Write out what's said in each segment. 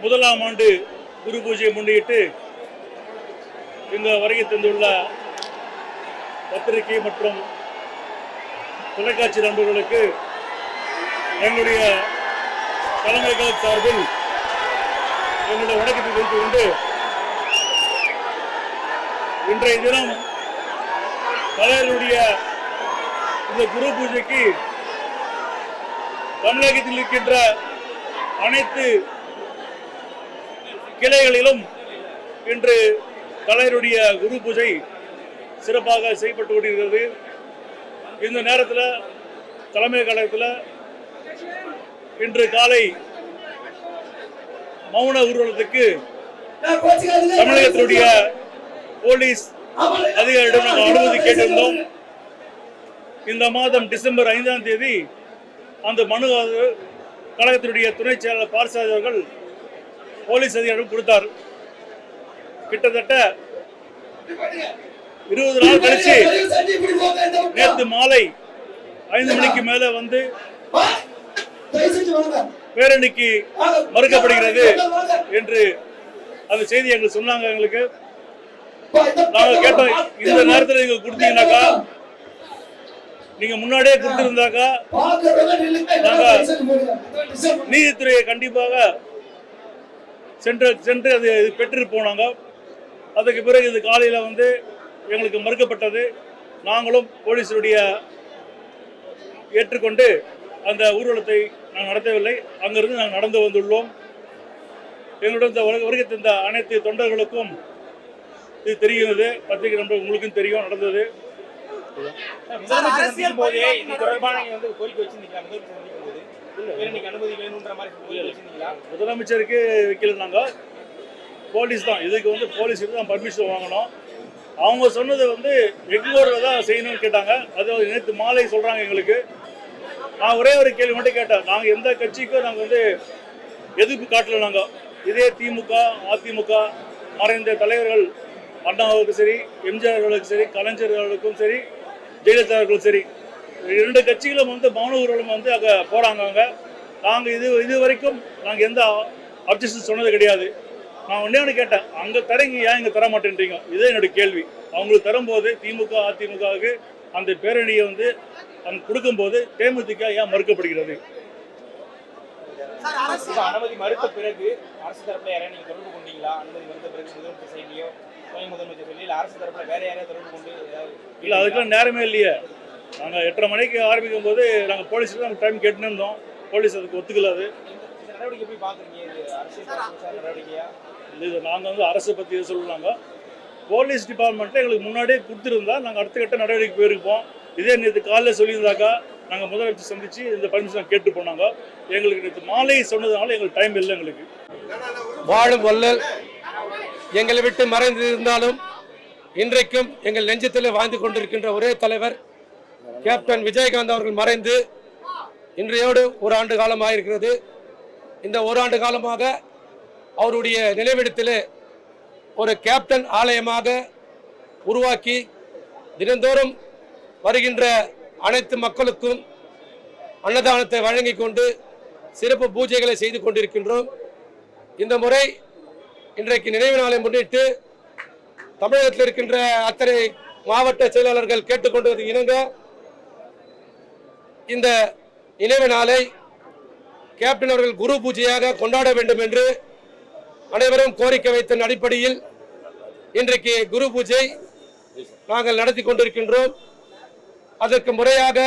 முதலாம் ஆண்டு குரு பூஜையை முன்னிட்டு இங்கு வருகை தந்துள்ள பத்திரிகை மற்றும் தொலைக்காட்சி நண்பர்களுக்கு எங்களுடைய தலைமைகள் சார்பில் எங்களுடைய வணக்கத்தை தெரிவித்துக் கொண்டு இன்றைய தினம் தலைவருடைய இந்த குரு பூஜைக்கு தமிழகத்தில் இருக்கின்ற அனைத்து கிளைகளிலும் இன்று தலைவருடைய குரு பூஜை சிறப்பாக செய்யப்பட்டு கொண்டிருக்கிறது. இந்த நேரத்தில் தலைமை கழகத்தில் இன்று காலை மௌன ஊர்வலத்துக்கு தமிழகத்தினுடைய போலீஸ் அதிகாரியிடம் நாங்கள் அனுமதி கேட்டிருந்தோம். இந்த மாதம் டிசம்பர் ஐந்தாம் தேதி அந்த மனு கழகத்தினுடைய துணைச் செயலாளர் பார்சாதி அவர்கள் போலீஸ் அதிகாரிடம் கொடுத்தார். கிட்டத்தட்ட இருபது நாள் கழிச்சு நேற்று மாலை ஐந்து மணிக்கு மேல வந்து பேரணிக்கு மறுக்கப்படுகிறது என்று அந்த செய்தி எங்களுக்கு சொன்னாங்க எங்களுக்கு. நாங்க கேட்டோம் இந்த நேரத்தில் நீங்க கொடுத்தீங்கன்னாக்கா நீங்க முன்னாடியே கொடுத்திருந்தாக்கா நீதித்துறையை கண்டிப்பாக சென்று சென்று அது இது பெற்றிருப்போம் நாங்க அதுக்கு பிறகு இது காலையில் வந்து எங்களுக்கு மறுக்கப்பட்டது. நாங்களும் போலீஸருடைய ஏற்றுக்கொண்டு அந்த ஊர்வலத்தை நாங்கள் நடத்தவில்லை. அங்கிருந்து நாங்கள் நடந்து வந்துள்ளோம். எங்களுடன் இந்த வருகை தந்த அனைத்து தொண்டர்களுக்கும் இது தெரிகிறது. பத்திரிகை நண்பர் உங்களுக்கும் தெரியும் நடந்தது. முதலமைச்சர் போதே இது தொடர்பான வந்து கோரிக்கை வச்சிருந்தீங்களா? முதலமைச்சருக்கு வைக்கல நாங்கள் போலீஸ் தான். இதுக்கு வந்து போலீஸ் தான் பர்மிஷன் வாங்கணும். அவங்க சொன்னது வந்து எக்மோரில் தான் செய்யணும்னு கேட்டாங்க. அது நேற்று மாலை சொல்கிறாங்க எங்களுக்கு. நான் ஒரே ஒரு கேள்வி மட்டும் கேட்டேன். நாங்கள் எந்த கட்சிக்கும் நாங்கள் வந்து எதிர்ப்பு காட்டல நாங்கள் இதே திமுக அதிமுக மறைந்த தலைவர்கள் அண்ணாவுக்கும் சரி எம்ஜிஆர் அவர்களுக்கும் சரி கலைஞர் அவர்களுக்கும் சரி ஜெயலலிதா அவர்களுக்கும் சரி. இரண்டு கட்சிகளும் வந்து மௌன ஊர்வலம் வந்து அங்கே போகிறாங்க அங்கே. நாங்கள் இது இது வரைக்கும் நாங்கள் எந்த அப்ஜெக்ஷன் சொன்னது கிடையாது. நான் ஒன்றே ஒன்று கேட்டேன் அங்கே தரீங்க ஏன் இங்கே தர மாட்டேன்றீங்க? இதே என்னுடைய கேள்வி. அவங்களுக்கு தரும்போது திமுக அதிமுகவுக்கு அந்த பேரணியை வந்து அங்கே கொடுக்கும்போது தேமுதிக ஏன் மறுக்கப்படுகிறது? அனுமதி மறுத்த பிறகு அரசு தரப்புல யாரையும் நீங்க தொடர்பு கொண்டீங்களா? அனுமதி மறுத்த பிறகு முதலமைச்சர் செய்தியோ துணை முதலமைச்சர் சொல்லி அரசு தரப்புல வேற யாரையும் தொடர்பு கொண்டு இல்லை அதுக்கெல்லாம் நேரமே இல்லையே. நாங்கள் எட்டரை மணிக்கு ஆரம்பிக்கும் போது நாங்கள் போலீஸில் நாங்கள் டைம் கேட்டுன்னு இருந்தோம் போலீஸ் அதுக்கு ஒத்துக்கல அது. இது நாங்கள் வந்து அரசை பற்றி சொல்லலாங்க போலீஸ் டிபார்ட்மெண்ட்டில் எங்களுக்கு முன்னாடியே கொடுத்துருந்தா நாங்கள் அடுத்த கட்ட நடவடிக்கை போயிருப்போம். இதே நேற்று காலையில் சொல்லியிருந்தாக்கா நாங்கள் முதலமைச்சர் சந்தித்து இந்த பர்மிஷன் கேட்டு போனாங்க. எங்களுக்கு நேற்று மாலை சொன்னதுனால எங்களுக்கு டைம் இல்லை எங்களுக்கு. வாழும் வள்ளல் எங்களை விட்டு மறைந்து இருந்தாலும் இன்றைக்கும் எங்கள் நெஞ்சத்தில் வாழ்ந்து கொண்டிருக்கின்ற ஒரே தலைவர் கேப்டன் விஜயகாந்த் அவர்கள் மறைந்து இன்றையோடு ஒரு ஆண்டு காலமாக இருக்கிறது இந்த ஒரு ஆண்டு காலமாக அவருடைய நினைவிடத்தில் ஒரு கேப்டன் ஆலயமாக உருவாக்கி தினந்தோறும் வருகின்ற அனைத்து மக்களுக்கும் அன்னதானத்தை வழங்கி கொண்டு சிறப்பு பூஜைகளை செய்து கொண்டிருக்கின்றோம். இந்த முறை இன்றைக்கு நினைவு நாளை முன்னிட்டு தமிழகத்தில் இருக்கின்ற அத்தனை மாவட்ட செயலாளர்கள் கேட்டுக்கொண்டது இணங்க இந்த நினைவு நாளை கேப்டன் அவர்கள் குரு பூஜையாக கொண்டாட வேண்டும் என்று அனைவரும் கோரிக்கை வைத்த அடிப்படையில் இன்றைக்கு குரு பூஜை நாங்கள் நடத்தி கொண்டிருக்கின்றோம். அதற்கு முறையாக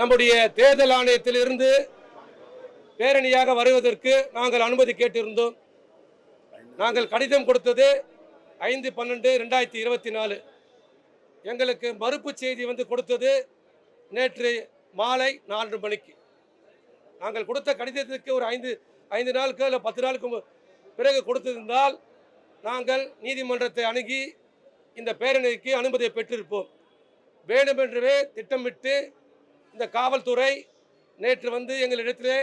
நம்முடைய தேர்தல் ஆணையத்திலிருந்து பேரணியாக வருவதற்கு நாங்கள் அனுமதி கேட்டிருந்தோம். நாங்கள் கடிதம் கொடுத்தது ஐந்து பன்னெண்டு ரெண்டாயிரத்தி இருபத்தி நாலு. எங்களுக்கு மறுப்பு செய்தி வந்து கொடுத்தது நேற்று மாலை நான்கு மணிக்கு. நாங்கள் கொடுத்த கடிதத்துக்கு ஒரு ஐந்து ஐந்து நாளுக்கு இல்லை பத்து நாளுக்கு பிறகு கொடுத்திருந்தால் நாங்கள் நீதிமன்றத்தை அணுகி இந்த பேரணிக்கு அனுமதியை பெற்றிருப்போம். வேண்டுமென்றவே திட்டமிட்டு இந்த காவல்துறை நேற்று வந்து எங்களிடத்திலே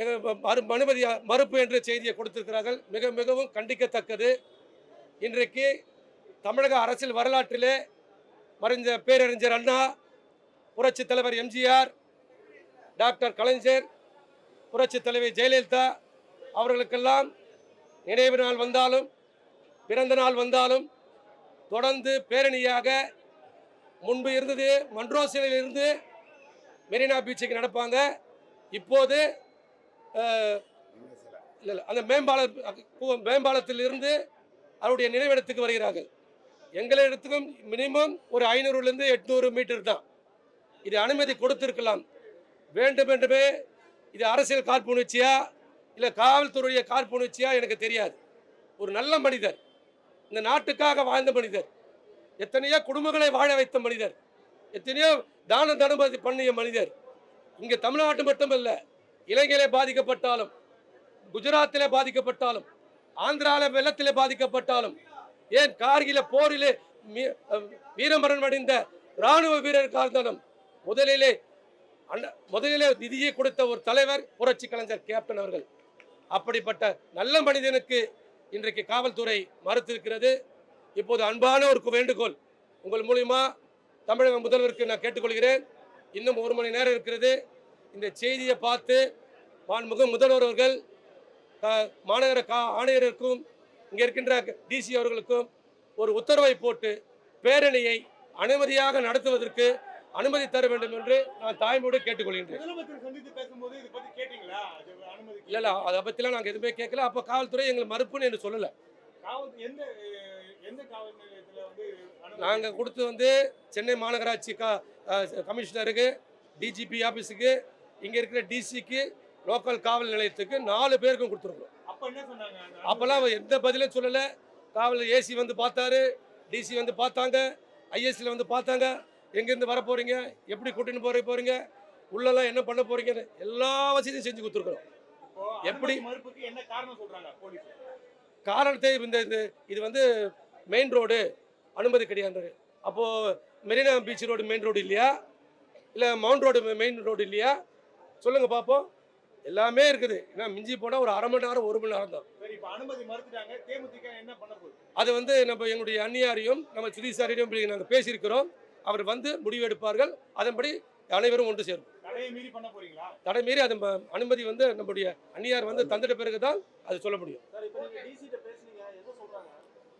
எங்கள் மறு அனுமதி மறுப்பு என்ற செய்தியை கொடுத்திருக்கிறார்கள். மிக மிகவும் கண்டிக்கத்தக்கது. இன்றைக்கு தமிழக அரசியல் வரலாற்றிலே மறைந்த பேரறிஞர் அண்ணா புரட்சித் தலைவர் எம்ஜிஆர் டாக்டர் கலைஞர் புரட்சி தலைவி ஜெயலலிதா அவர்களுக்கெல்லாம் நினைவு நாள் வந்தாலும் பிறந்த நாள் வந்தாலும் தொடர்ந்து பேரணியாக முன்பு இருந்தது மன்ரோசிலில் இருந்து மெரினா பீச்சுக்கு நடப்பாங்க. இப்போது இல்லை அந்த மேம்பால மேம்பாலத்தில் இருந்து அவருடைய நினைவிடத்துக்கு வருகிறார்கள். எங்களிடத்துக்கும் மினிமம் ஒரு ஐநூறுலேருந்து எட்நூறு மீட்டர் தான். இது அனுமதி கொடுத்துருக்கலாம். வேண்டும் வேண்டுமே இது அரசியல் காழ்ப்புணர்ச்சியா இல்லை காவல்துறைய காழ்ப்புணர்ச்சியா எனக்கு தெரியாது. ஒரு நல்ல மனிதர் இந்த நாட்டுக்காக வாழ்ந்த மனிதர் எத்தனையோ குடும்பங்களை வாழ வைத்த மனிதர் எத்தனையோ தான தனுமதி பண்ணிய மனிதர் இங்கே தமிழ்நாட்டு மட்டுமல்ல இலங்கையிலே பாதிக்கப்பட்டாலும் குஜராத்திலே பாதிக்கப்பட்டாலும் ஆந்திராவில் வெள்ளத்திலே பாதிக்கப்பட்டாலும் ஏன் கார்கில போரிலே மீ- வீரமரணம் அடைந்த இராணுவ வீரருக்காக இருந்தாலும் முதலிலே முதலிலே நிதியை கொடுத்த ஒரு தலைவர் புரட்சி கலைஞர் கேப்டன் அவர்கள். அப்படிப்பட்ட நல்ல மனிதனுக்கு இன்றைக்கு காவல்துறை மறுத்திருக்கிறது. இப்போது அன்பான ஒரு வேண்டுகோள். உங்கள் மூலியமா தமிழக முதல்வருக்கு நான் கேட்டுக்கொள்கிறேன். இன்னும் ஒரு மணி நேரம் இருக்கிறது. இந்த செய்தியை பார்த்து மாண்புமிகு முதல்வர் அவர்கள் மாநகர கா ஆணையருக்கும் இங்கே இருக்கின்ற டிசி அவர்களுக்கும் ஒரு உத்தரவை போட்டு பேரணியை அனுமதியாக நடத்துவதற்கு அனுமதி தர வேண்டும் என்று நான் தாய்மொழி கேட்டுக்கொள்கின்றேன். இல்லை இல்லை அதை பற்றிலாம் நாங்கள் எதுவுமே கேட்கல. அப்போ காவல்துறை எங்களுக்கு மறுப்புன்னு என்று சொல்லலை. நாங்கள் கொடுத்து வந்து சென்னை மாநகராட்சி கா கமிஷனருக்கு டிஜிபி ஆஃபீஸுக்கு இங்கே இருக்கிற டிசிக்கு லோக்கல் காவல் நிலையத்துக்கு நாலு பேருக்கும் கொடுத்துருக்கோம் அப்போல்லாம் அவர் எந்த பதிலும் சொல்லலை. காவல் ஏசி வந்து பார்த்தாரு. டிசி வந்து பார்த்தாங்க. ஐஎஸ்சியில் வந்து பார்த்தாங்க. எங்கேருந்து வர போகிறீங்க எப்படி கூட்டின்னு போகிற போகிறீங்க உள்ளெல்லாம் என்ன பண்ண போகிறீங்கன்னு எல்லா வசதியும் செஞ்சு கொடுத்துருக்குறோம். எப்படி- காரணத்தை இந்த இந்த இது வந்து மெயின் ரோடு அனுமதி கிடையாது அப்போது Marina beach road main road இல்லையா? இல்லை மவுண்ட் ரோடு மெயின் ரோடு இல்லையா? சொல்லுங்கள் பார்ப்போம் எல்லாமே இருக்குது. ஏன்னா மிஞ்சி போனால் ஒரு அரை மணி நேரம் ஒரு மணி நேரம் தான். அனுமதி மறுத்துட்டாங்க. தேமுதிக என்ன பண்ண போகுது? அது வந்து நம்ம எங்களுடைய அந்நியாரையும் நம்ம சுதீசாரியும் நாங்கள் பேசியிருக்கிறோம். அவர் வந்து முடிவு எடுப்பார்கள். அதன்படி அனைவரும் ஒன்று சேரும். தடை மீறி அது அனுமதி வந்து நம்முடைய அந்நியார் வந்து தந்துட்ட பிறகு தான் அது சொல்ல முடியும்.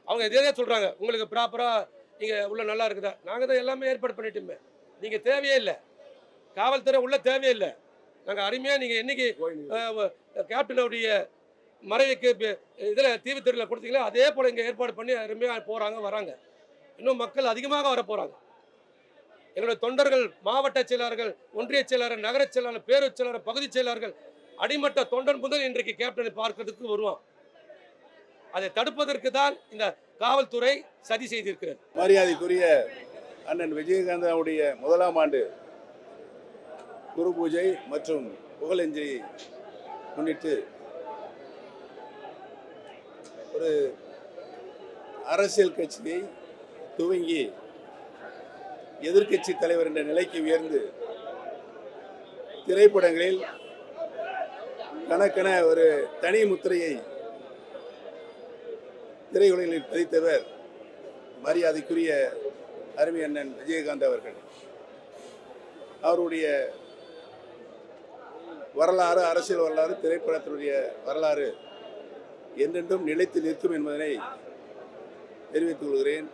அவங்க இதே சொல்கிறாங்க உங்களுக்கு ப்ராப்பராக நீங்கள் உள்ள நல்லா இருக்குதா? நாங்கள் தான் எல்லாமே ஏற்பாடு பண்ணிட்டோமே. நீங்கள் தேவையே இல்லை. காவல்துறை உள்ள தேவையே இல்லை. நாங்கள் அருமையாக நீங்கள் என்னைக்கு கேப்டனுடைய மறைவுக்கு இதில் தீவுத்திரையில் கொடுத்தீங்களோ? அதே போல் இங்கே ஏற்பாடு பண்ணி அருமையாக போகிறாங்க வராங்க. இன்னும் மக்கள் அதிகமாக வர போகிறாங்க எங்களுடைய தொண்டர்கள் மாவட்ட செயலாளர்கள் ஒன்றிய செயலாளர் நகர செயலாளர் பேரூர் செயலாளர் பகுதி செயலாளர்கள் அடிமட்ட தொண்டன் முதல் இன்றைக்கு கேப்டனை பார்க்கறதுக்கு வருவான். அதை தடுப்பதற்கு தான் இந்த காவல்துறை சதி செய்திருக்கிறது. மரியாதைக்குரிய அண்ணன் விஜயகாந்த் அவருடைய முதலாம் ஆண்டு குரு பூஜை மற்றும் புகழஞ்சலியை முன்னிட்டு ஒரு அரசியல் கட்சியை துவங்கி எதிர்க்கட்சி தலைவர் என்ற நிலைக்கு உயர்ந்து திரைப்படங்களில் கணக்கென ஒரு தனி முத்திரையை திரையுலகில் பதித்தவர் மரியாதைக்குரிய அருமை அண்ணன் விஜயகாந்த் அவர்கள். அவருடைய வரலாறு அரசியல் வரலாறு திரைப்படத்தினுடைய வரலாறு என்றென்றும் நிலைத்து நிற்கும் என்பதனை தெரிவித்துக் கொள்கிறேன்.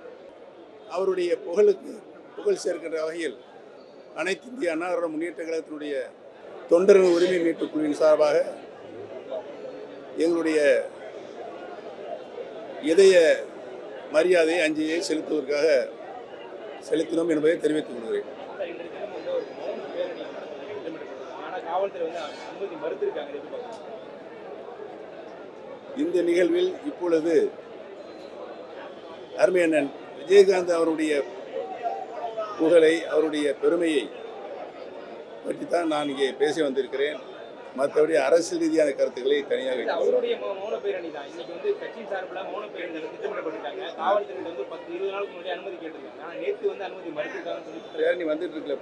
அவருடைய புகழுக்கு புகழ் சேர்க்கின்ற வகையில் அனைத்து இந்திய அன்னாரோட முன்னேற்ற கழகத்தினுடைய தொண்டர்கள் உரிமை மீட்புக் குழுவின் சார்பாக எங்களுடைய இதய மரியாதை அஞ்சலியை செலுத்துவதற்காக செலுத்தினோம் என்பதை தெரிவித்துக் கொள்கிறேன் சார் இன்றைய தினம் வந்து ஒரு மௌன பேரணி திட்டமிட்டிருக்காங்க ஆனா காவல்துறை வந்து அனுமதி மறுத்திருக்காங்க இதை எப்படி பார்க்கறீங்க? இந்த நிகழ்வில் இப்பொழுது அருமை அண்ணன் விஜயகாந்த் அவருடைய புகழை அவருடைய பெருமையை பற்றி தான் நான் இங்கே பேச வந்திருக்கிறேன். மற்றபடி அரசியல் ரீதியான கருத்துக்களை தனியாக பேரணி வந்துட்டு இருக்குல்ல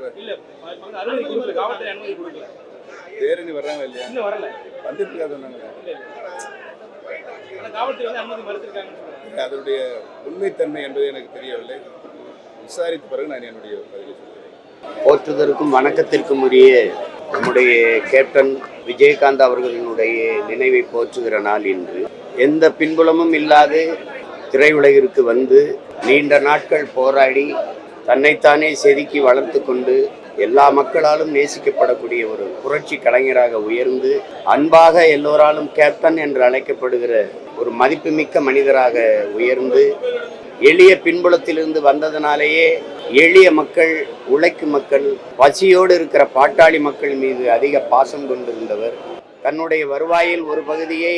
பேரணி வர்றாங்க இல்லையா? இன்னும் வரல. வந்துட்டு இருக்கா சொன்னாங்க அதனுடைய உண்மைத்தன்மை என்பது எனக்கு தெரியவில்லை. விசாரித்த பிறகு நான் என்னுடைய பதிலை போற்றுதற்கும் வணக்கத்திற்கும் உரிய நம்முடைய கேப்டன் விஜயகாந்த் அவர்களினுடைய நினைவை போற்றுகிற நாள் இன்று. எந்த பின்புலமும் இல்லாது திரையுலகிற்கு வந்து நீண்ட நாட்கள் போராடி தன்னைத்தானே செதுக்கி வளர்த்து கொண்டு எல்லா மக்களாலும் நேசிக்கப்படக்கூடிய ஒரு புரட்சி கலைஞராக உயர்ந்து அன்பாக எல்லோராலும் கேப்டன் என்று அழைக்கப்படுகிற ஒரு மதிப்புமிக்க மனிதராக உயர்ந்து எளிய பின்புலத்திலிருந்து வந்ததனாலேயே எளிய மக்கள் உழைக்கும் மக்கள் பசியோடு இருக்கிற பாட்டாளி மக்கள் மீது அதிக பாசம் கொண்டிருந்தவர். தன்னுடைய வருவாயில் ஒரு பகுதியை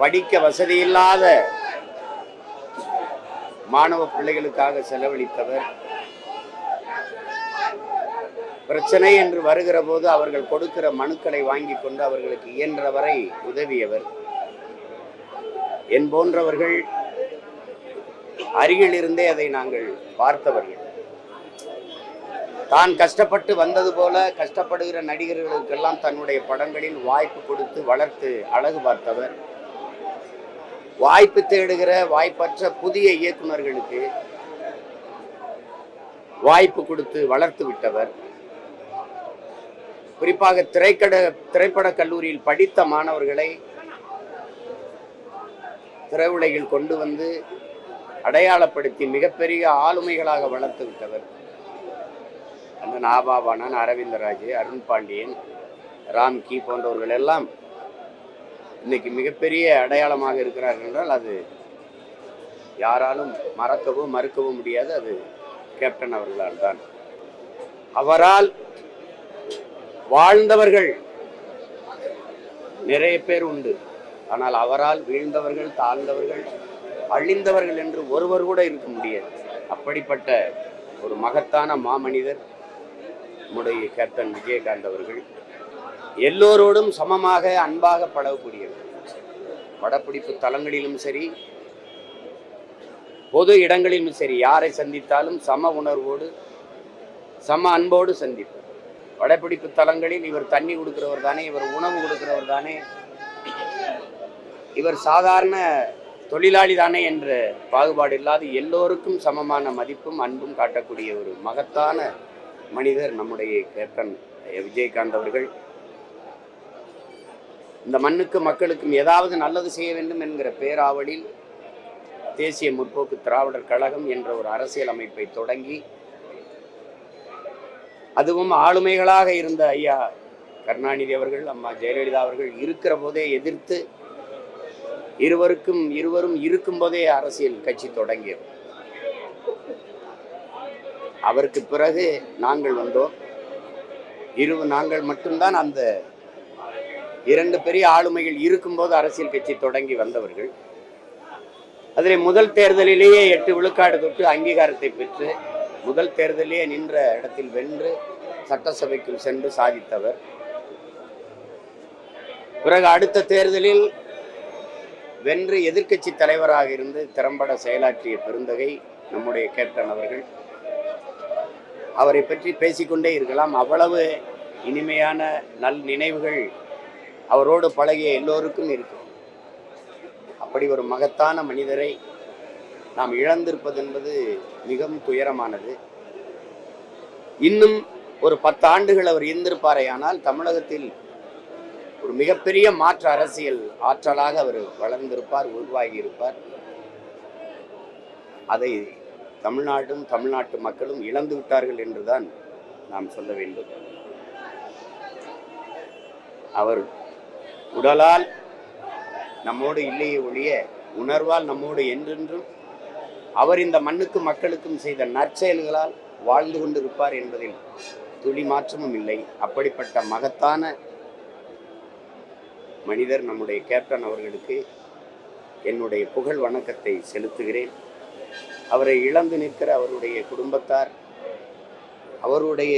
படிக்க வசதியில்லாத மாணவ பிள்ளைகளுக்காக செலவழித்தவர். பிரச்சனை என்று வருகிற போது அவர்கள் கொடுக்கிற மனுக்களை வாங்கி கொண்டு அவர்களுக்கு இயன்றவரை உதவியவர். என் போன்றவர்கள் அருகில் இருந்தே அதை நாங்கள் பார்த்தவர்கள். தான் கஷ்டப்பட்டு வந்தது போல கஷ்டப்படுகிற நடிகர்களுக்கெல்லாம் தன்னுடைய படங்களில் வாய்ப்பு கொடுத்து வளர்த்து அழகு பார்த்தவர். வாய்ப்பு தேடுகிற வாய்ப்பற்ற புதிய இயக்குநர்களுக்கு வாய்ப்பு கொடுத்து வளர்த்து விட்டவர். குறிப்பாக திரைக்கட திரைப்பட கல்லூரியில் படித்த மாணவர்களை திரையுலகில் கொண்டு வந்து அடையாளப்படுத்தி மிகப்பெரிய ஆளுமைகளாக வளர்த்து விட்டவர் அந்த நாபாபானன் அரவிந்தராஜ் அருண் பாண்டியன் ராம்கி போன்றவர்கள் எல்லாம் இன்னைக்கு மிகப்பெரிய அடையாளமாக இருக்கிறார்கள் என்றால் அது யாராலும் மறக்கவும் மறுக்கவும் முடியாது. அது கேப்டன் அவர்களால் தான். அவரால் வாழ்ந்தவர்கள். நிறைய பேர் உண்டு. ஆனால் அவரால் வீழ்ந்தவர்கள் தாழ்ந்தவர்கள் அழிந்தவர்கள் என்று ஒருவர் கூட இருக்க முடியாது. அப்படிப்பட்ட ஒரு மகத்தான மாமனிதர் நம்முடைய கேப்டன் விஜயகாந்த் அவர்கள். எல்லோரோடும் சமமாக அன்பாக பழகக்கூடியவர் படப்பிடிப்பு தலங்களிலும் சரி பொது இடங்களிலும் சரி யாரை சந்தித்தாலும் சம உணர்வோடு சம அன்போடு சந்திப்பார் படப்பிடிப்பு தலங்களில் இவர் தண்ணி கொடுக்கிறவர் தானே இவர் உணவு கொடுக்கிறவர் தானே. இவர் சாதாரண தொழிலாளி தானே என்ற பாகுபாடு இல்லாது எல்லோருக்கும் சமமான மதிப்பும் அன்பும் காட்டக்கூடிய ஒரு மகத்தான மனிதர் நம்முடைய கேப்டன் விஜயகாந்த் அவர்கள். இந்த மண்ணுக்கு மக்களுக்கும் ஏதாவது நல்லது செய்ய வேண்டும் என்கிற பேராவலில் தேசிய முற்போக்கு திராவிடர் கழகம் என்ற ஒரு அரசியல் அமைப்பை தொடங்கி அதுவும் ஆளுமைகளாக இருந்த ஐயா கருணாநிதி அவர்கள் அம்மா ஜெயலலிதா அவர்கள் இருக்கிற போதே எதிர்த்து இருவருக்கும் இருவரும் இருக்கும் போதே அரசியல் கட்சி தொடங்கியது. அவருக்கு பிறகு நாங்கள் வந்தோம். இரு நாங்கள் மட்டும்தான் அந்த இரண்டு பெரிய ஆளுமைகள் இருக்கும்போது அரசியல் கட்சி தொடங்கி வந்தவர்கள். அதில் முதல் தேர்தலிலேயே எட்டு விழுக்காடு தொட்டு அங்கீகாரத்தை பெற்று முதல் தேர்தலிலேயே நின்ற இடத்தில் வென்று சட்டசபைக்குள் சென்று சாதித்தவர். பிறகு அடுத்த தேர்தலில் வென்று எதிர்க்கட்சி தலைவராக இருந்து திறம்பட செயலாற்றிய பெருந்தகை நம்முடைய கேப்டன் அவர்கள். அவரை பற்றி பேசிக்கொண்டே இருக்கலாம். அவ்வளவு இனிமையான நல் நினைவுகள் அவரோடு பழகிய எல்லோருக்கும் இருக்கும். அப்படி ஒரு மகத்தான மனிதரை நாம் இழந்திருப்பது என்பது மிகவும் துயரமானது. இன்னும் ஒரு பத்து ஆண்டுகள் அவர் இருந்திருப்பாரே ஆனால் தமிழகத்தில் ஒரு மிகப்பெரிய மாற்று அரசியல் ஆற்றலாக அவர் வளர்ந்திருப்பார் உருவாகி இருப்பார் அதை தமிழ்நாடும் தமிழ்நாட்டு மக்களும் இழந்து விட்டார்கள் என்றுதான் நாம் சொல்ல வேண்டும். அவர் உடலால் நம்மோடு இல்லையே ஒழிய உணர்வால் நம்மோடு என்றென்றும் அவர் இந்த மண்ணுக்கும் மக்களுக்கும் செய்த நற்செயல்களால் வாழ்ந்து கொண்டிருப்பார் என்பதில் துளி மாற்றமும் இல்லை. அப்படிப்பட்ட மகத்தான மனிதர் நம்முடைய கேப்டன் அவர்களுக்கு என்னுடைய புகழ் வணக்கத்தை செலுத்துகிறேன். அவரை இழந்து நிற்கிற அவருடைய குடும்பத்தார் அவருடைய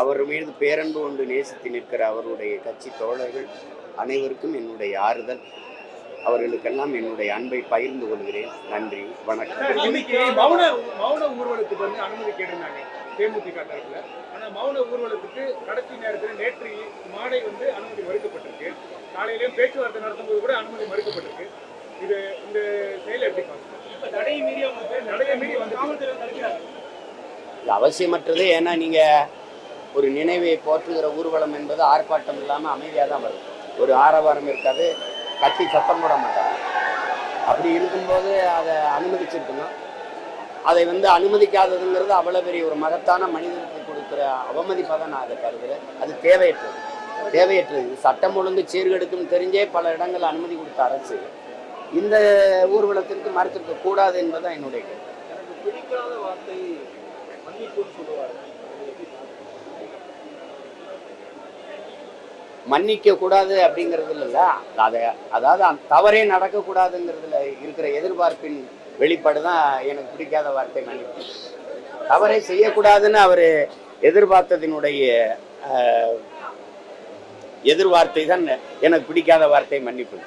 அவர் மீது பேரன்பு கொண்டு நேசித்து நிற்கிற அவருடைய கட்சி தோழர்கள் அனைவருக்கும் என்னுடைய ஆறுதல். அவர்களுக்கெல்லாம் என்னுடைய அன்பை பகிர்ந்து கொள்கிறேன். நன்றி. வணக்கம். இன்னைக்கு மௌன மௌன ஊர்வலத்துக்கு வந்து அனுமதி கேட்டிருந்தாங்க தேமுதிக தரப்புல ஆனா மௌன ஊர்வலத்துக்கு கடைசி நேரத்தில் நேற்று மாலை வந்து அனுமதி மறுக்கப்பட்டிருக்கு. காலையிலேயும் பேச்சுவார்த்தை நடத்தும்போது கூட அனுமதி மறுக்கப்பட்டிருக்கு. இது இந்த செயல் எப்படி பார்க்கணும்? தடையை மீறி அவங்க தடையை மீறி வந்து இது அவசியமற்றது ஏன்னா நீங்கள் ஒரு நினைவை போற்றுகிற ஊர்வலம் என்பது ஆர்ப்பாட்டம் இல்லாமல் அமைதியாக தான் வரும். ஒரு ஆரவாரம் இருக்காது கட்சி சத்தம் போட மாட்டாங்க. அப்படி இருக்கும்போது அதை அனுமதிச்சிருக்கணும். அதை வந்து அனுமதிக்காததுங்கிறது அவ்வளோ பெரிய ஒரு மகத்தான மனிதனுக்கு கொடுக்குற அவமதிப்பாக தான் நான் அதை கருதுகிறேன் அது தேவையற்றது. தேவையற்றது. சட்டம் ஒழுங்கு சீர்கெடுக்கும் தெரிஞ்சே பல இடங்கள் அனுமதி கொடுத்த அரசு இந்த ஊர்வலத்திற்கு மறுத்திருக்க கூடாது என்பதுதான் என்னுடைய கருத்து எனக்கு பிடிக்காத வார்த்தை மன்னிப்புன்னு சொல்லுவார் மன்னிக்க கூடாது அப்படிங்கிறதுல இல்ல அதை அதாவது அந்த தவறே நடக்கக்கூடாதுங்கிறதுல இருக்கிற எதிர்பார்ப்பின் வெளிப்பாடு தான் எனக்கு பிடிக்காத வார்த்தை மன்னிப்பு. தவறை செய்யக்கூடாதுன்னு அவர் எதிர்பார்த்ததினுடைய எதிர்வார்த்தை தான் எனக்கு பிடிக்காத வார்த்தை மன்னிப்பு.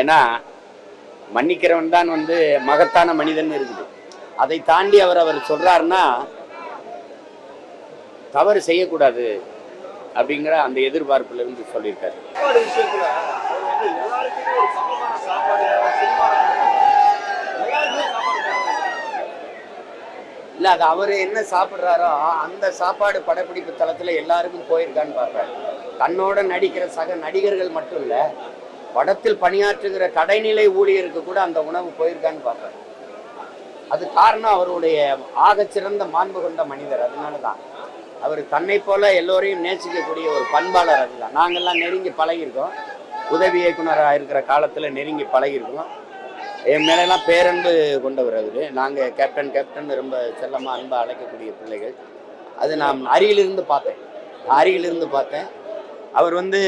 ஏன்னா மன்னிக்கிறவன் தான் வந்து மகத்தான மனிதன் இருக்குது. அதை தாண்டி அவர் அவர் சொல்றாருன்னா தவறு செய்யக்கூடாது. அப்படிங்கிற அந்த எதிர்பார்ப்புல இருந்து சொல்லியிருக்காரு. இல்ல அது அவர் என்ன சாப்பிட்றாரோ அந்த சாப்பாடு படப்பிடிப்பு தளத்துல எல்லாருக்கும் போயிருக்கான்னு பார்ப்பாரு தன்னோட நடிக்கிற சக நடிகர்கள் மட்டும் இல்ல படத்தில் பணியாற்றுகிற கடைநிலை ஊழியருக்கு கூட அந்த உணவு போயிருக்கான்னு பார்ப்பாரு அது காரணம் அவருடைய ஆகச்சிறந்த மாண்பு கொண்ட மனிதர் அதனால தான் அவர் தன்னை போல எல்லோரையும் நேசிக்கக்கூடிய ஒரு பண்பாளர் அதுதான் நாங்கெல்லாம் நெருங்கி பழகியிருக்கோம். உதவி இயக்குனராக இருக்கிற காலத்தில் நெருங்கி பழகியிருக்கோம். என் மேலெல்லாம் பேரன்பு கொண்டவர் அவர். நாங்கள் கேப்டன் கேப்டன் ரொம்ப செல்லமாக அன்பாக அழைக்கக்கூடிய பிள்ளைகள். அது நான் அருகிலிருந்து பார்த்தேன். அருகிலிருந்து பார்த்தேன். அவர் வந்து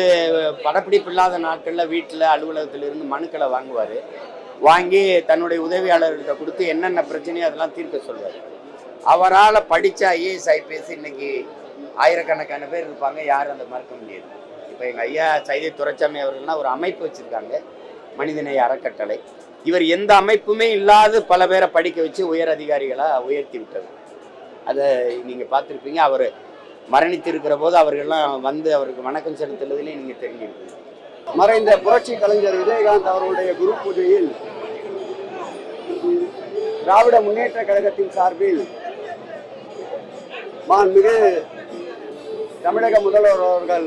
படப்பிடிப்பு இல்லாத நாட்களில் வீட்டில் அலுவலகத்திலிருந்து மனுக்களை வாங்குவார். வாங்கி தன்னுடைய உதவியாளர்கிட்ட கொடுத்து என்னென்ன பிரச்சனையோ அதெல்லாம் தீர்க்க சொல்வார். அவரால் படித்த ஐஏஎஸ் ஐபிஎஸ் இன்னைக்கு ஆயிரக்கணக்கான பேர் இருப்பாங்க யாரும் அதை மறக்க முடியாது. இப்போ எங்கள் ஐயா சைதை துரைச்சாமி அவர்கள்லாம் ஒரு அமைப்பு வச்சுருக்காங்க மனிதநேய அறக்கட்டளை. இவர் எந்த அமைப்புமே இல்லாத பல பேரை படிக்க வச்சு உயர் அதிகாரிகளாக உயர்த்தி விட்டது அதை நீங்கள் பார்த்துருப்பீங்க அவர் மரணித்திருக்கிற போது அவர்கள்லாம் வந்து அவருக்கு வணக்கம் செலுத்துறதுலேயே நீங்கள் தெரிஞ்சிருக்கீங்க. மறைந்த புரட்சி கலைஞர் விஜயகாந்த் அவருடைய குரு பூஜையில் திராவிட முன்னேற்ற கழகத்தின் சார்பில் மாண்புமிகு தமிழக முதல்வர் அவர்கள்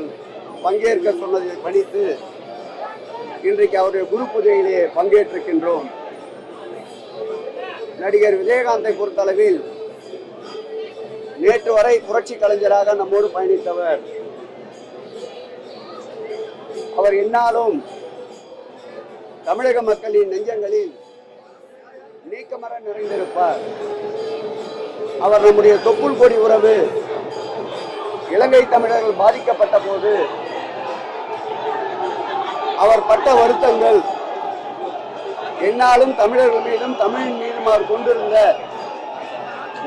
பங்கேற்க சொன்னதை படித்து இன்றைக்கு அவருடைய குரு பூஜையிலே பங்கேற்றிருக்கின்றோம். நடிகர் விஜயகாந்தை பொறுத்தளவில் நேற்று வரை புரட்சி கலைஞராக நம்மோடு பயணித்தவர். அவர் என்னாலும் தமிழக மக்களின் நெஞ்சங்களில் நீக்கமர நிறைந்திருப்பார். அவர் நம்முடைய தொப்புள் கொடி உறவு. இலங்கை தமிழர்கள் பாதிக்கப்பட்ட போது அவர் பட்ட வருத்தங்கள் என்னாலும் தமிழர்கள் மீதும் தமிழின் மீதும் அவர் கொண்டிருந்த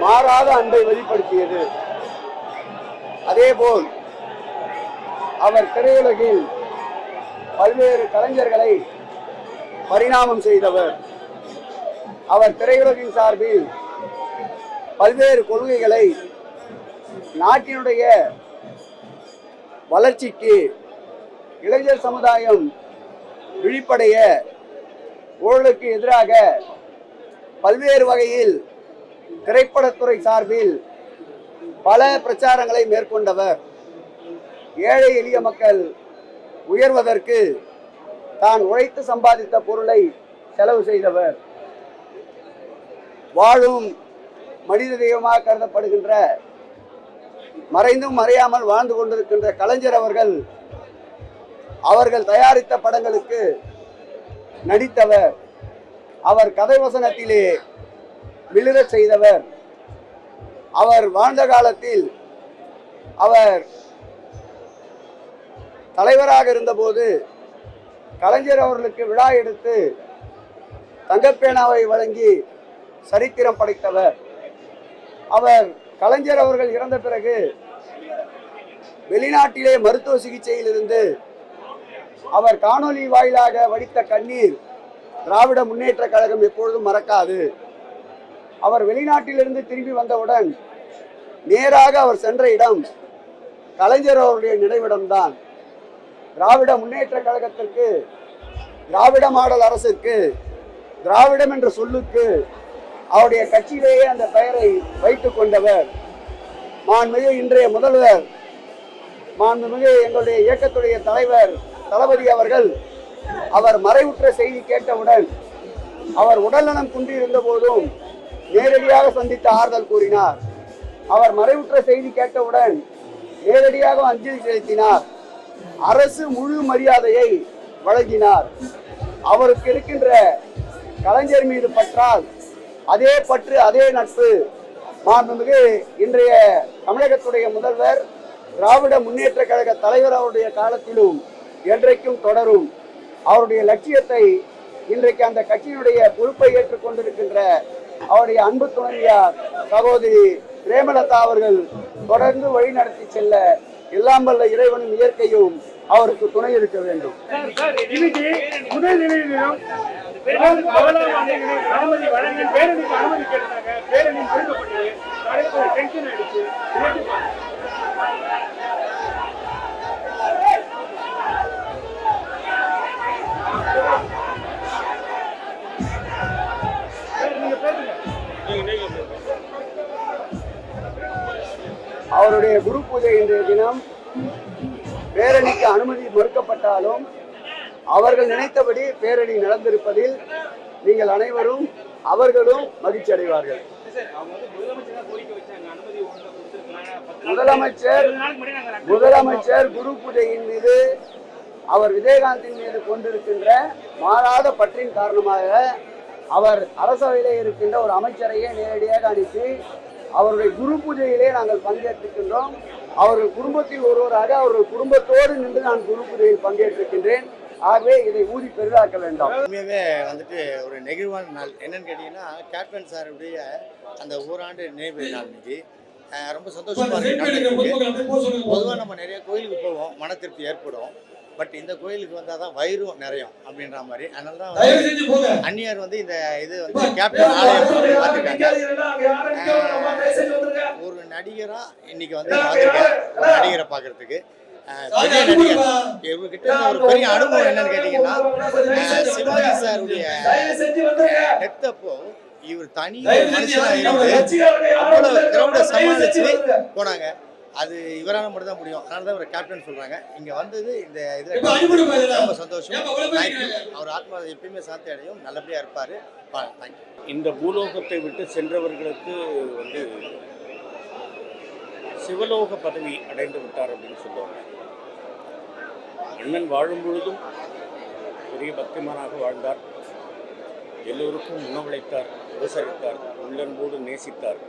மாறாத அன்பை வெளிப்படுத்தியது. அதேபோல் அவர் திரையுலகில் பல்வேறு கலைஞர்களை பரிணாமம் செய்தவர். அவர் திரையுலகின் சார்பில் பல்வேறு கொள்கைகளை நாட்டினுடைய வளர்ச்சிக்கு இளைஞர் சமுதாயம் விழிப்படைய ஊழலுக்கு எதிராக பல்வேறு வகையில் திரைப்படத்துறை சார்பில் பல பிரச்சாரங்களை மேற்கொண்டவர். ஏழை எளிய மக்கள் உயர்வதற்கு தான் உழைத்து சம்பாதித்த பொருளை செலவு செய்தவர். வாழும் மனித தெய்வமாக கருதப்படுகின்ற மறைந்தும் மறையாமல் வாழ்ந்து கொண்டிருக்கின்ற கலைஞர் அவர்கள் அவர்கள் தயாரித்த படங்களுக்கு நடித்தவர் அவர் கதை வசனத்திலே மிளிரச் செய்தவர் அவர் வாழ்ந்த காலத்தில் அவர் தலைவராக இருந்தபோது கலைஞர் அவர்களுக்கு விழா எடுத்து தங்கப்பேனாவை வழங்கி சரித்திரம் படைத்தவர். அவர் கலைஞர் அவர்கள் இறந்த பிறகு வெளிநாட்டிலே மருத்துவ சிகிச்சையில் இருந்து அவர் காணொலி வாயிலாக வடித்த கண்ணீர் திராவிட முன்னேற்ற கழகம் எப்பொழுதும் மறக்காது. அவர் வெளிநாட்டிலிருந்து திரும்பி வந்தவுடன் நேராக அவர் சென்ற இடம் கலைஞர் அவருடைய நினைவிடம்தான். திராவிட முன்னேற்ற கழகத்திற்கு திராவிட மாடல் அரசுக்கு திராவிடம் என்ற சொல்லுக்கு அவருடைய கட்சியிலேயே அந்த பெயரை வைத்துக் கொண்டவர். மாண்புமிகு இன்றைய முதல்வர். மாண்புமிகு எங்களுடைய இயக்கத்துடைய தலைவர் தளபதி அவர்கள் அவர் மறைவுற்ற செய்தி கேட்டவுடன் அவர் உடல்நலம் குன்றியிருந்த போதும் நேரடியாக சந்தித்து ஆறுதல் கூறினார். அவர் மறைவுற்ற செய்தி கேட்டவுடன் நேரடியாக அஞ்சலி செலுத்தினார். அரசு முழு மரியாதையை வழங்கினார். அவருக்கு இருக்கின்ற கலைஞர் மீது பற்றால் அதே பற்று அதே நட்பு. மாண்புமிகு இன்றைய தமிழகத்துடைய முதல்வர் திராவிட முன்னேற்ற கழக தலைவர் அவருடைய காலத்திலும் என்றைக்கும் தொடரும். அவருடைய லட்சியத்தை இன்றைக்கு அந்த கட்சியினுடைய பொறுப்பை ஏற்றுக் கொண்டிருக்கின்ற அவருடைய அன்பு துணைவியார் சகோதரி பிரேமலதா அவர்கள் தொடர்ந்து வழிநடத்தி செல்ல எல்லாம் வல்ல இறைவனும் இயற்கையும் அவருக்கு துணை இருக்க வேண்டும். அனுமதி வழங்கி பேரணிக்கு அனுமதி கேட்டாங்க பேரணி கொடுக்கப்பட்டது டென்ஷன் ஆயிடுச்சு அவருடைய குரு பூஜை இன்றைய தினம் பேரணிக்கு அனுமதி மறுக்கப்பட்டாலும் அவர்கள் நினைத்தபடி பேரணி நடந்திருப்பதில் நீங்கள் அனைவரும் அவர்களும் மகிழ்ச்சி அடைவார்கள். முதலமைச்சர் முதலமைச்சர் முதலமைச்சர் குரு பூஜையின் மீது அவர் விஜயகாந்தின் மீது கொண்டிருக்கின்ற மாறாத பற்றின் காரணமாக அவர் அரசவையிலே இருக்கின்ற ஒரு அமைச்சரையே நேரடியாக அனுப்பி அவருடைய குரு பூஜையிலே நாங்கள் பங்கேற்றிருக்கின்றோம். அவர்கள் குடும்பத்தில் ஒருவராக அவர்கள் குடும்பத்தோடு நின்று நான் குரு பூஜையில் பங்கேற்றிருக்கின்றேன். ஆகவே இதை ஊதி பெரிதாக்க வேண்டாம். உண்மையாகவே வந்துட்டு ஒரு நெகிழ்வான நாள். என்னன்னு கேட்டிங்கன்னா கேப்டன் சாருடைய அந்த ஓராண்டு நினைவு நாள் இன்னைக்கு. ரொம்ப சந்தோஷமா இருக்கு. பொதுவாக நம்ம நிறைய கோயிலுக்கு போவோம். மன திருப்தி ஏற்படும். பட் இந்த கோயிலுக்கு வந்தால் தான் வயிறும் நிறையும் அப்படின்ற மாதிரி. அதனால தான் அந்நியர் வந்து இந்த இது வந்து கேப்டன் ஆலயம் பார்த்துருக்காங்க ஒரு நடிகரா இன்னைக்கு வந்து ஒரு நடிகரை பார்க்கறதுக்கு. பெரிய நடிகர் இவர்கிட்ட ஒரு பெரிய அனுபவம் என்னன்னு கேட்டீங்கன்னா சிவாஜி சாருடைய டெத் அப்போ இவர் தனி ஒரு மனுஷனா இருந்து அவ்வளவு கிரௌட சமாளிச்சு போனாங்க. அது இவரால மட்டும் தான் முடியும். அதனால தான் இவர் கேப்டன் சொல்றாங்க. இங்க வந்தது இந்த இதுல ரொம்ப சந்தோஷம். தேங்க்யூ அவர் ஆத்மா எப்பயுமே சாந்தி அடையும். நல்லபடியா இருப்பாரு. தேங்க்யூ இந்த பூலோகத்தை விட்டு சென்றவர்களுக்கு வந்து சிவலோக பதவி அடைந்து விட்டார் அப்படின்னு சொல்லுவாங்க. அண்ணன் வாழும் பொழுதும் பெரிய பக்திமானாக வாழ்ந்தார். எல்லோருக்கும் உணவளித்தார் உபசரித்தார் உள்ளன்போடு நேசித்தார்.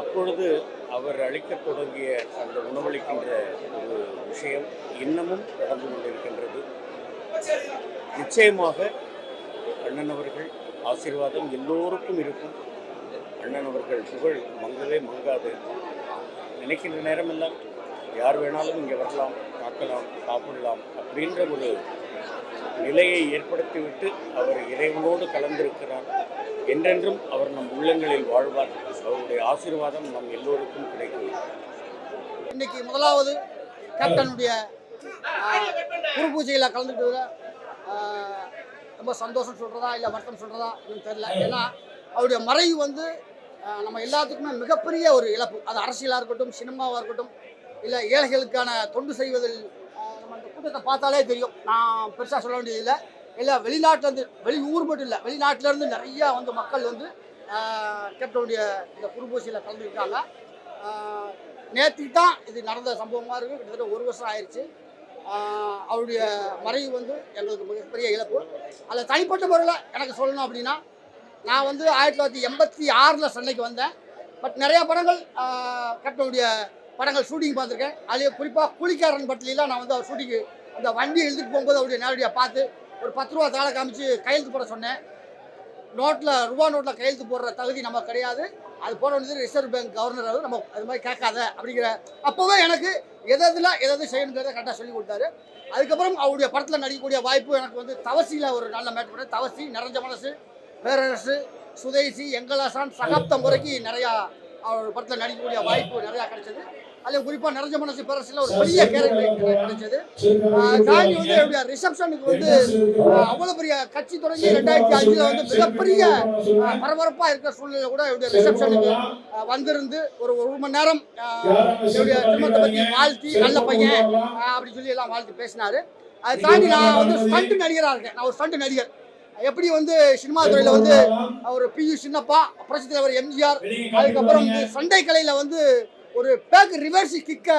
அப்பொழுது அவர் அளிக்க தொடங்கிய அந்த உணவளிக்கின்ற ஒரு விஷயம் இன்னமும் நடந்து கொண்டிருக்கின்றது. நிச்சயமாக அண்ணன் அவர்கள் ஆசீர்வாதம் எல்லோருக்கும் இருக்கும். அண்ணன் அவர்கள் புகழ் மங்கவே மங்காது. நினைக்கின்ற நேரமெல்லாம் யார் வேணாலும் இங்கே வரலாம் பார்க்கலாம் சாப்பிடலாம் அப்படின்ற ஒரு நிலையை ஏற்படுத்திவிட்டு அவர் இறைவனோடு கலந்திருக்கிறார். என்றென்றும் அவர் நம் உள்ளங்களில் வாழ்வார். அவருடைய ஆசீர்வாதம் நம் எல்லோருக்கும் கிடைக்கும். இன்னைக்கு முதலாவது கேப்டனுடைய குரு பூஜையில் கலந்துக்கிட்டதுல ரொம்ப சந்தோஷம் சொல்கிறதா இல்லை வருத்தம் சொல்கிறதா அப்படின்னு தெரியல. ஏன்னா அவருடைய மறைவு வந்து நம்ம எல்லாத்துக்குமே மிகப்பெரிய ஒரு இழப்பு. அது அரசியலாக இருக்கட்டும் சினிமாவாக இருக்கட்டும் இல்லை ஏழைகளுக்கான தொண்டு செய்வதில் நம்ம அந்த கூட்டத்தை பார்த்தாலே தெரியும். நான் பெருசாக சொல்ல வேண்டியதில்லை. இல்லை வெளிநாட்டிலேருந்து வெளி ஊர் மட்டும் இல்லை வெளிநாட்டிலேருந்து நிறையா வந்து மக்கள் வந்து கேப்டனுடைய இந்த குருபூசியில் கலந்துருக்காங்க கலந்துக்கிட்டாங்க நேற்று தான் இது நடந்த சம்பவமாக இருக்குது கிட்டத்தட்ட ஒரு வருஷம் ஆயிடுச்சு அவருடைய மறைவு வந்து எங்களுக்கு மிகப்பெரிய இழப்பு. அதில் தனிப்பட்ட முறையில் எனக்கு சொல்லணும் அப்படின்னா நான் வந்து ஆயிரத்தி தொள்ளாயிரத்தி எண்பத்தி ஆறில் சென்னைக்கு வந்தேன். பட் நிறையா படங்கள் கட்டனுடைய படங்கள் ஷூட்டிங் பார்த்துருக்கேன். அதுலேயே குறிப்பாக குளிக்காரன் பட்டிலாம் நான் வந்து அவர் ஷூட்டிங்கு அந்த வண்டி எழுதிட்டு போகும்போது அவருடைய நேரடியாக பார்த்து ஒரு பத்து ரூபா தாளை காமிச்சு கையெழுத்து போட சொன்னேன். நோட்டில் ரூபா நோட்டில் கையெழுத்து போடுற தகுதி நமக்கு கிடையாது. அது போட வந்து ரிசர்வ் பேங்க் கவர்னர் அவர் நம்ம அது மாதிரி கேட்காத அப்படிங்கிற. அப்போவே எனக்கு எது எதில் எதாவது செய்யணுங்கிறத கரெக்டாக சொல்லி கொடுத்தாரு. அதுக்கப்புறம் அவருடைய படத்தில் நடிக்கக்கூடிய வாய்ப்பு எனக்கு வந்து தவசியில் ஒரு நல்ல மேட் பண்ண தவசி நிறைஞ்ச மனசு. பேரரசு சுதேசி எங்கலாசான் சகாப்தம் முறைக்கு நிறையா அவர் படத்தில் நடிக்கக்கூடிய வாய்ப்பு நிறையா கிடைச்சது. அதில் குறிப்பாக நிறைஞ்ச மனசு பேரரசில் ஒரு பெரிய கேரக்டர் கிடைச்சது. தாண்டி வந்து என்னுடைய ரிசப்ஷனுக்கு வந்து அவ்வளோ பெரிய கட்சி தொடங்கி ரெண்டாயிரத்தி அஞ்சில் வந்து மிகப்பெரிய பரபரப்பாக இருக்கிற சூழ்நிலை கூட என்னுடைய ரிசப்ஷனுக்கு வந்திருந்து ஒரு ஒரு மணி நேரம் என்னுடைய திருமணத்தை பற்றி வாழ்த்தி நல்ல பையன் அப்படின்னு அப்படி சொல்லி எல்லாம் வாழ்த்து பேசினார். அதை தாண்டி நான் வந்து ஸ்டண்ட் நடிகராக இருக்கேன். நான் ஒரு ஸ்டண்ட் நடிகர். எப்படி வந்து சினிமா துறையில் வந்து அவர் பி யு சின்னப்பா புரட்சி தலைவர் எம்ஜிஆர் அதுக்கப்புறம் வந்து சண்டை கலையில் வந்து ஒரு பேக் ரிவர்ஸ் கிக்க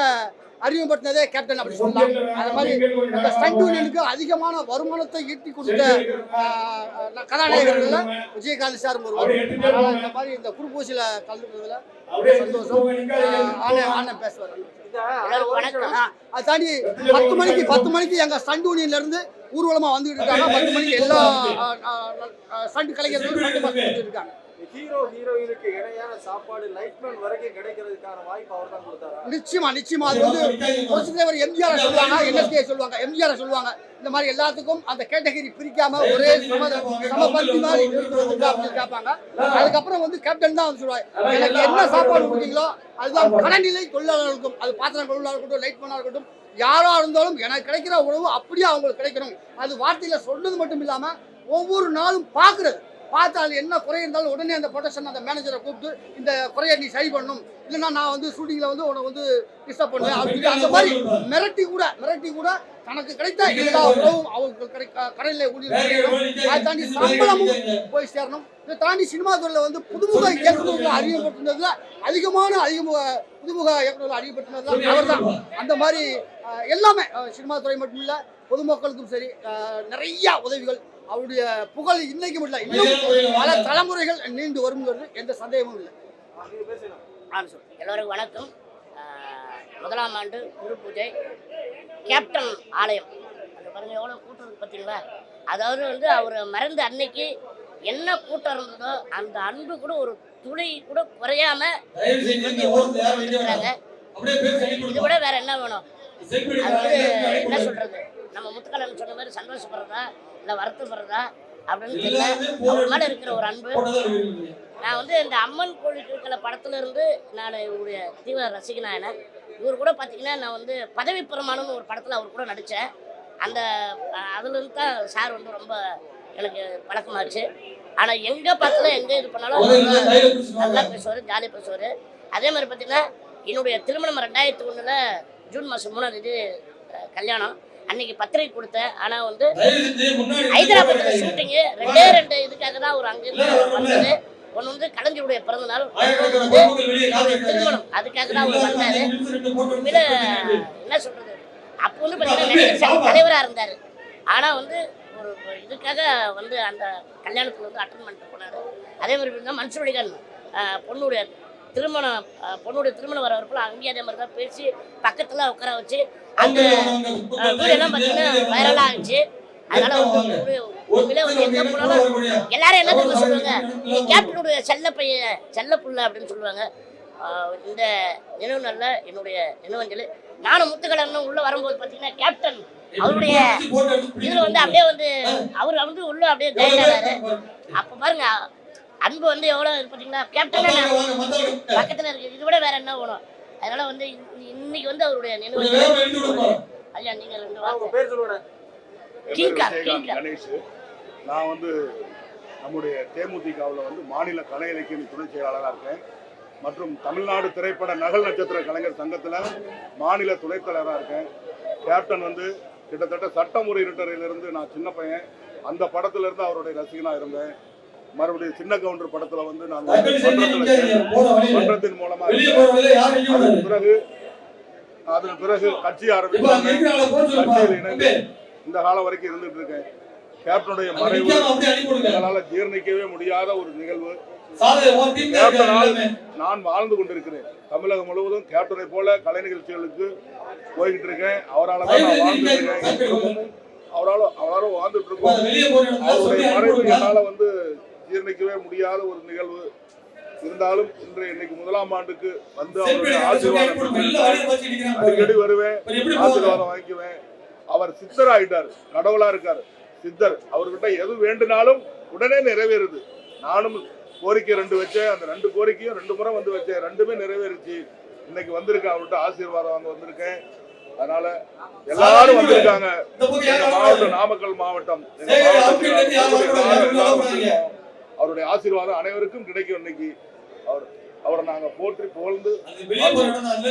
அறிமுகப்படுத்தினதே கேப்டன் அப்படி சொல்லலாம். அது மாதிரி அந்த ஸ்டண்ட் யூனியனுக்கு அதிகமான வருமானத்தை ஈட்டி கொடுத்த கதாநாயகர்கள்ல விஜயகாந்த் சார் ஒருவர் அதனால இந்த மாதிரி இந்த குறுப்பூசியில் கலந்துக்கிறதுல சந்தோஷம். ஆனே ஆனே பேசுவார். அதை தாண்டி பத்து மணிக்கு பத்து மணிக்கு எங்க ஸ்டண்ட் யூனியன்ல இருந்து ஊர்வலமா வந்துகிட்டு இருக்காங்க. பத்து மணிக்கு எல்லா ஸ்டண்ட் கலைஞர்களும் ஸ்டண்ட் மாஸ்டர் வந்துட்டு இருக்காங்க ஹீரோ ஹீரோயினுக்கு இணையான சாப்பாடு லைட்மேன் வரைக்கும் கிடைக்கிறதுக்கான வாய்ப்பு அவர் தான் கொடுத்தாரா? நிச்சயமா நிச்சயமா. அது வந்து புரட்சி தலைவர் எம்ஜிஆர் சொல்லுவாங்க என்எஸ்கே சொல்லுவாங்க எம்ஜிஆர் சொல்லுவாங்க. இந்த மாதிரி எல்லாத்துக்கும் அந்த கேட்டகரி பிரிக்காம ஒரே சம சமபந்தி மாதிரி கேட்பாங்க. அதுக்கப்புறம் வந்து கேப்டன் தான் வந்து சொல்லுவாங்க எனக்கு என்ன சாப்பாடு கொடுத்தீங்களோ அதுதான் கடநிலை தொழிலாளர்களுக்கும் அது பாத்திரம் தொழிலாளர் இருக்கட்டும் லைட் பண்ணா இருக்கட்டும் யாராக இருந்தாலும் எனக்கு கிடைக்கிற உணவு அப்படியே அவங்களுக்கு கிடைக்கணும். அது வார்த்தையில் சொல்றது மட்டும் இல்லாமல் ஒவ்வொரு நாளும் பார்க்குறது. பார்த்து அது என்ன குறை இருந்தாலும் உடனே அந்த ப்ரொடக்ஷன் அந்த மேனேஜரை கூப்பிட்டு இந்த குறையை நீ சரி பண்ணணும் இல்லைன்னா நான் வந்து ஷூட்டிங்கில் வந்து உன்னை வந்து டிஸ்டர்ப் பண்ணுவேன். அப்படின்னு அந்த மாதிரி மிரட்டி கூட மிரட்டி கூட தனக்கு கிடைத்த எல்லா உணவும் அவங்களுக்கு கிடைக்க கடையில் ஊழியர் அதை தாண்டி சம்பளமும் போய் சேரணும். இதை தாண்டி சினிமா துறையில் வந்து புதுமுக இயக்குநர்களை அறிமுகப்படுத்தினதுல அதிகமான அதிகமுக புதுமுக இயக்குநர்கள் அறிமுகப்படுத்தினதுல அவர் தான் அந்த மாதிரி எல்லாமே சினிமா துறை மட்டும் இல்லை பொதுமக்களுக்கும் சரி நிறைய உதவிகள் அவருடைய புகழ் இன்னைக்கு மட்டும் இல்லை. இன்னும் பல தலைமுறைகள் நீண்டு வருங்கிறது எந்த சந்தேகமும் இல்லை. ஆ சொல் எல்லோருக்கும் வணக்கம். முதலாம் ஆண்டு குரு பூஜை கேப்டன் ஆலயம். அது பாருங்க எவ்வளோ கூட்டம் இருக்கு பார்த்தீங்களா? அதாவது வந்து அவர் மறந்த அன்னைக்கு என்ன கூட்டம் இருந்ததோ அந்த அன்பு கூட ஒரு துளி கூட குறையாம இது விட வேற என்ன வேணும்? அது வந்து என்ன சொல்றது? நம்ம முத்துக்கலன் சொன்ன மாதிரி சந்தோஷப்படுறதா? இல்லை வருத்தப்படுறதா? அப்படின்னு தெரியல. அவர் மேல இருக்கிற ஒரு அன்பு. நான் வந்து இந்த அம்மன் கோழிக்கு இருக்கிற படத்துல இருந்து நான் இவருடைய தீவிர ரசிகனான இவர் கூட பார்த்தீங்கன்னா நான் வந்து பதவி பிரமாணம்னு ஒரு படத்தில் அவர் கூட நடித்தேன் அந்த அதுலேருந்து தான் சார் வந்து ரொம்ப எனக்கு பழக்கமாச்சு. ஆனால் எங்கே பார்த்தாலும் எங்கே இது பண்ணாலும் நல்லா பேசுவார் ஜாலியாக பேசுவார். அதே மாதிரி பார்த்தீங்கன்னா என்னுடைய திருமணம் ரெண்டாயிரத்தி ஒன்றில் ஜூன் மாதம் மூணாம் தேதி கல்யாணம். அன்னைக்கு பத்திரிக்கை கொடுத்தேன். ஆனால் வந்து ஹைதராபாத்தில் ஷூட்டிங்கு ரெண்டே ரெண்டு இதுக்காக தான் அவர் அங்கேருந்து வந்தது. ஒன்று வந்து கலைஞருடைய பிறந்த நாள் திருமணம். அதுக்காக தான் அவர் வந்தார். உண்மையில என்ன சொல்றது? அப்போ வந்து பார்த்தீங்கன்னா தலைவராக இருந்தார். ஆனால் வந்து ஒரு ஒரு இதுக்காக வந்து அந்த கல்யாணத்துக்கு வந்து அட்டன் பண்ணிட்டு போனார். அதே மாதிரி பார்த்தீங்கன்னா மன்சூரிகன் பொண்ணுடைய திருமணம் பொண்ணுடைய திருமணம் வர வரப்போ அங்கேயே அதே மாதிரி தான் பேசி பக்கத்தில் உட்கார வச்சு அந்த வீடெல்லாம் பார்த்தீங்கன்னா வைரலாக ஆச்சு அதனால உண்மையிலே வந்து எங்க போனாலும் எல்லாரும் என்ன தெரியுமா சொல்லுவாங்க? நீ கேப்டனுடைய செல்ல பையன் செல்ல புள்ள அப்படின்னு சொல்லுவாங்க. இந்த நினைவு நல்ல என்னுடைய நினைவஞ்சலி நானும் முத்துக்கலன்னு உள்ள வரும்போது பார்த்தீங்கன்னா கேப்டன் அவருடைய இதுல வந்து அப்படியே வந்து அவர் வந்து உள்ள அப்படியே கைதாரு அப்ப பாருங்க அன்பு வந்து எவ்வளவு இது பார்த்தீங்களா கேப்டன் பக்கத்துல இருக்கு. இது விட வேற என்ன வேணும்? அதனால வந்து இன்னி- இன்னைக்கு வந்து அவருடைய நினைவு ஐயா நீங்க ரெண்டு வார்த்தை பேர் நான் வந்து நம்முடைய தேமுதிகவில் வந்து மாநில கலை இலக்கிய துணை செயலாளராக இருக்கேன். மற்றும் தமிழ்நாடு திரைப்பட நகல் நட்சத்திர கலைஞர் சங்கத்தில் மாநில துணைத் தலைவராக இருக்கேன். கேப்டன் வந்து கிட்டத்தட்ட சட்டமுறை இருட்டறையிலிருந்து நான் சின்ன பையன். அந்த படத்துல இருந்து அவருடைய ரசிகனாக இருந்தேன். மறுபடியும் சின்ன கவுண்டர் படத்துல வந்து சேர்ந்தேன். மன்றத்தின் மூலமா பிறகு அதன் பிறகு கட்சி ஆரம்பித்தாங்க கட்சியில் இணைந்து இந்த காலம் வரைக்கும் இருந்துட்டு இருக்கேன். கேப்டனுடைய மறைவு எங்களால ஜீர்ணிக்கவே முடியாத ஒரு நிகழ்வு. நான் வாழ்ந்து கொண்டிருக்கிறேன். தமிழகம் முழுவதும் கேப்டனை போல கலை நிகழ்ச்சிகளுக்கு போய்கிட்டு இருக்கேன். அவரால் தான் நான் வாழ்ந்துட்டு இருக்கேன். என் குடும்பமும் அவரால் அவரால் வாழ்ந்துட்டு இருக்கோம். அவருடைய மறைவு என்னால வந்து ஜீர்ணிக்கவே முடியாத ஒரு நிகழ்வு இருந்தாலும் இன்று இன்னைக்கு முதலாம் ஆண்டுக்கு வந்து அவருடைய ஆசீர்வாதம். அடிக்கடி வருவேன் ஆசீர்வாதம் வாங்கிக்குவேன். அவர் சித்தர் ஆயிட்டார் கடவுளா இருக்காரு சித்தர். அவர்கிட்ட எது வேண்டுனாலும் உடனே நிறைவேறுது. நானும் கோரிக்கை ரெண்டு வச்சேன் அந்த ரெண்டு கோரிக்கையும் ரெண்டு முறை வந்து வச்சேன். ரெண்டுமே நிறைவேறுச்சு. இன்னைக்கு வந்திருக்கேன் அவர்கிட்ட ஆசீர்வாதம் வாங்க வந்திருக்கேன். அதனால எல்லாரும் வந்திருக்காங்க. மாவட்டம் நாமக்கல் மாவட்டம். அவருடைய ஆசீர்வாதம் அனைவருக்கும் கிடைக்கும் இன்னைக்கு அவர் அவரை நாங்க போற்றி புகழ்ந்து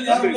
நன்றி.